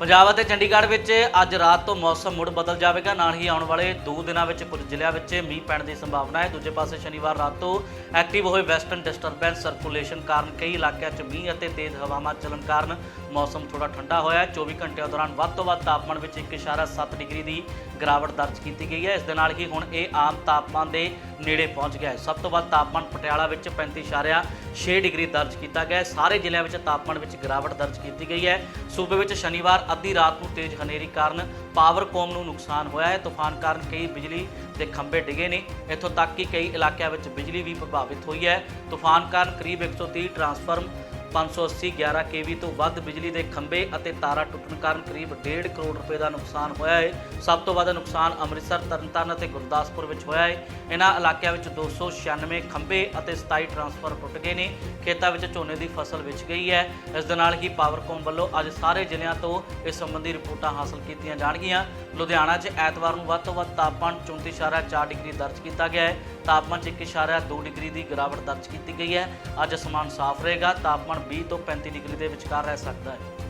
ਪੰਜਾਬ ਅਤੇ ਚੰਡੀਗੜ੍ਹ ਵਿੱਚ ਅੱਜ ਰਾਤ ਤੋਂ ਮੌਸਮ ਮੁੜ ਬਦਲ ਜਾਵੇਗਾ। ਨਾਲ ਹੀ ਆਉਣ ਵਾਲੇ 2 ਦਿਨਾਂ ਵਿੱਚ ਕੁਝ ਜ਼ਿਲ੍ਹਿਆਂ ਵਿੱਚ ਮੀਂਹ ਪੈਣ ਦੀ ਸੰਭਾਵਨਾ ਹੈ। ਦੂਜੇ ਪਾਸੇ ਸ਼ਨੀਵਾਰ ਰਾਤ ਤੋਂ ਐਕਟਿਵ ਹੋਏ ਵੈਸਟਰਨ ਡਿਸਟਰਬੈਂਸ ਸਰਕੂਲੇਸ਼ਨ ਕਾਰਨ ਕਈ ਇਲਾਕਿਆਂ 'ਚ ਮੀਂਹ ਅਤੇ ਤੇਜ਼ ਹਵਾਵਾਂ ਚੱਲਣ ਕਾਰਨ ਮੌਸਮ ਥੋੜਾ ਠੰਡਾ ਹੋਇਆ ਹੈ। 24 ਘੰਟਿਆਂ ਦੌਰਾਨ ਵੱਧ ਤੋਂ ਵੱਧ ਤਾਪਮਾਨ ਵਿੱਚ 1.7 ਡਿਗਰੀ ਦੀ ਗਿਰਾਵਟ ਦਰਜ ਕੀਤੀ ਗਈ ਹੈ। ਇਸ ਦੇ ਨਾਲ ਹੀ ਹੁਣ ਇਹ ਆਮ ਤਾਪਮਾਨ ਦੇ ਨੇੜੇ ਪਹੁੰਚ ਗਿਆ ਹੈ। ਸਭ ਤੋਂ ਵੱਧ ਤਾਪਮਾਨ ਪਟਿਆਲਾ ਵਿੱਚ 35.6 ਡਿਗਰੀ ਦਰਜ ਕੀਤਾ ਗਿਆ ਹੈ। ਸਾਰੇ ਜ਼ਿਲ੍ਹਿਆਂ ਵਿੱਚ ਤਾਪਮਾਨ ਵਿੱਚ ਗਿਰਾਵਟ ਦਰਜ ਕੀਤੀ ਗਈ ਹੈ। ਸੂਬੇ ਵਿੱਚ ਸ਼ਨੀਵਾਰ ਅੱਧੀ ਰਾਤ ਨੂੰ ਤੇਜ਼ ਹਨੇਰੀ ਕਾਰਨ ਪਾਵਰਕੌਮ ਨੂੰ ਨੁਕਸਾਨ ਹੋਇਆ ਹੈ। ਤੂਫਾਨ ਕਾਰਨ ਕਈ ਬਿਜਲੀ ਦੇ ਖੰਭੇ ਡਿੱਗੇ ਨੇ। ਇੱਥੋਂ ਤੱਕ ਕਿ ਕਈ ਇਲਾਕਿਆਂ ਵਿੱਚ ਬਿਜਲੀ ਵੀ ਪ੍ਰਭਾਵਿਤ ਹੋਈ ਹੈ। ਤੂਫਾਨ ਕਾਰਨ ਕਰੀਬ 130 ਟਰਾਂਸਫਾਰਮ 580 11 ਕੇਵੀ ਤੋਂ ਵੱਧ ਬਿਜਲੀ ਦੇ ਖੰਭੇ ਅਤੇ ਤਾਰਾਂ ਟੁੱਟਣ ਕਾਰਨ ਕਰੀਬ 1.5 ਕਰੋੜ ਰੁਪਏ ਦਾ ਨੁਕਸਾਨ ਹੋਇਆ ਹੈ। ਸਭ ਤੋਂ ਵੱਧ ਨੁਕਸਾਨ ਅੰਮ੍ਰਿਤਸਰ, ਤਰਨਤਾਰਨ ਅਤੇ ਗੁਰਦਾਸਪੁਰ ਵਿੱਚ ਹੋਇਆ ਹੈ। ਇਹਨਾਂ ਇਲਾਕਿਆਂ ਵਿੱਚ 296 ਖੰਭੇ ਅਤੇ 27 ਟਰਾਂਸਫਰ ਟੁੱਟ ਗਏ ਨੇ। ਖੇਤਾਂ ਵਿੱਚ ਝੋਨੇ ਦੀ ਫਸਲ ਵਿਛ ਗਈ ਹੈ। ਇਸ ਦੇ ਨਾਲ ਹੀ ਪਾਵਰਕੌਮ ਵੱਲੋਂ ਅੱਜ ਸਾਰੇ ਜ਼ਿਲ੍ਹਿਆਂ ਤੋਂ ਇਸ ਸੰਬੰਧੀ ਰਿਪੋਰਟਾਂ ਹਾਸਲ ਕੀਤੀਆਂ ਜਾਣਗੀਆਂ। ਲੁਧਿਆਣਾ 'ਚ ਐਤਵਾਰ ਨੂੰ ਵੱਧ ਤੋਂ ਵੱਧ ਤਾਪਮਾਨ 34.4 ਡਿਗਰੀ ਦਰਜ ਕੀਤਾ ਗਿਆ ਹੈ। ਤਾਪਮਾਨ 'ਚ 1.2 ਡਿਗਰੀ ਦੀ ਗਿਰਾਵਟ ਦਰਜ ਕੀਤੀ ਗਈ ਹੈ। ਅੱਜ ਅਸਮਾਨ ਸਾਫ਼ ਰਹੇਗਾ। ਤਾਪਮਾਨ 20 ਤੋਂ 35 ਡਿਗਰੀ ਦੇ ਵਿਚਕਾਰ ਰਹਿ ਸਕਦਾ ਹੈ।